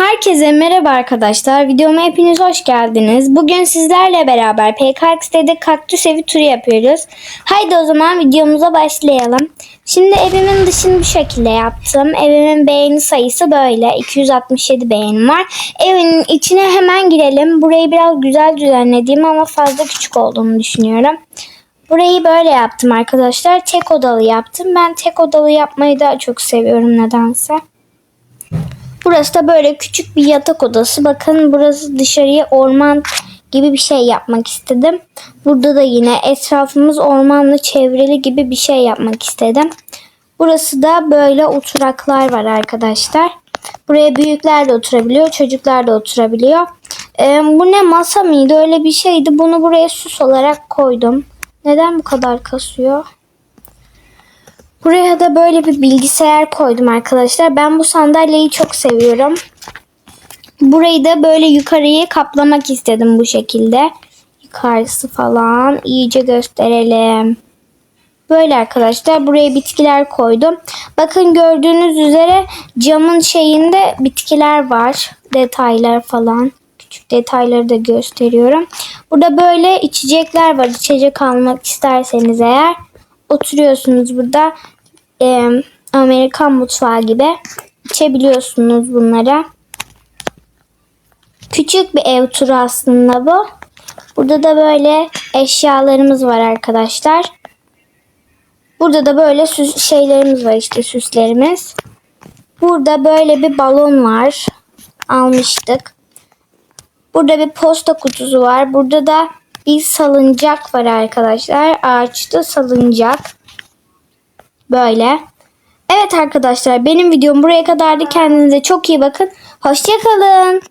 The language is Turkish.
Herkese merhaba arkadaşlar. Videoma hepiniz hoş geldiniz. Bugün sizlerle beraber PKX'de kaktüs evi turu yapıyoruz. Haydi o zaman videomuza başlayalım. Şimdi evimin dışını bu şekilde yaptım. Evimin beğeni sayısı böyle. 267 beğenim var. Evin içine hemen girelim. Burayı biraz güzel düzenlediğim ama fazla küçük olduğunu düşünüyorum. Burayı böyle yaptım arkadaşlar. Tek odalı yaptım. Ben tek odalı yapmayı daha çok seviyorum nedense. Burası da böyle küçük bir yatak odası. Bakın burası dışarıya orman gibi bir şey yapmak istedim. Burada da yine etrafımız ormanla çevrili gibi bir şey yapmak istedim. Burası da böyle oturaklar var arkadaşlar. Buraya büyükler de oturabiliyor, çocuklar da oturabiliyor. Ee, bu ne masa mıydı? Öyle bir şeydi. Bunu buraya süs olarak koydum. Neden bu kadar kasıyor? Buraya da böyle bir bilgisayar koydum arkadaşlar. Ben bu sandalyeyi çok seviyorum. Burayı da böyle yukarıyı kaplamak istedim bu şekilde. Yukarısı falan iyice gösterelim. Böyle arkadaşlar buraya bitkiler koydum. Bakın gördüğünüz üzere camın şeyinde bitkiler var. Detaylar falan. Küçük detayları da gösteriyorum. Burada böyle içecekler var. İçecek almak isterseniz eğer oturuyorsunuz burada e, Amerikan mutfağı gibi içebiliyorsunuz bunları. Küçük bir ev turu aslında bu. Burada da böyle eşyalarımız var arkadaşlar. Burada da böyle süs şeylerimiz var işte süslerimiz. Burada böyle bir balon var. Almıştık. Burada bir posta kutusu var. Burada da bir salıncak var arkadaşlar. Ağaçta salıncak. Böyle. Evet arkadaşlar benim videom buraya kadardı. Kendinize çok iyi bakın. Hoşçakalın.